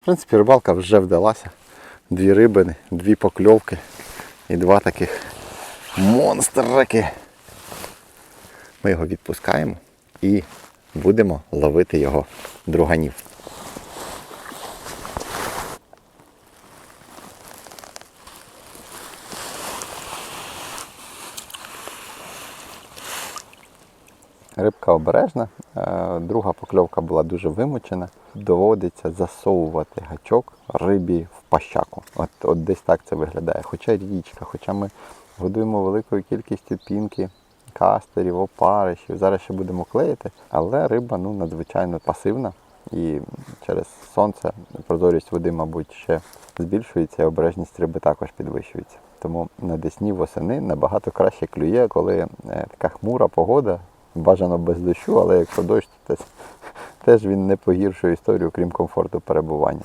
В принципі, рибалка вже вдалася. Дві рибини, дві покльовки і два таких монстрики. Ми його відпускаємо і будемо ловити його друганів. Рибка обережна, е, друга покльовка була дуже вимучена. Доводиться засовувати гачок рибі в пащаку. От, от десь так це виглядає. Хоча річка, хоча ми годуємо великою кількістю пінки, кастерів, опаришів. Зараз ще будемо клеїти, але риба ну, надзвичайно пасивна і через сонце прозорість води, мабуть, ще збільшується і обережність риби також підвищується. Тому на Десні восени набагато краще клює, коли е, така хмура погода, бажано без дощу, але якщо дощ, то теж, він не погіршує історію, крім комфорту перебування.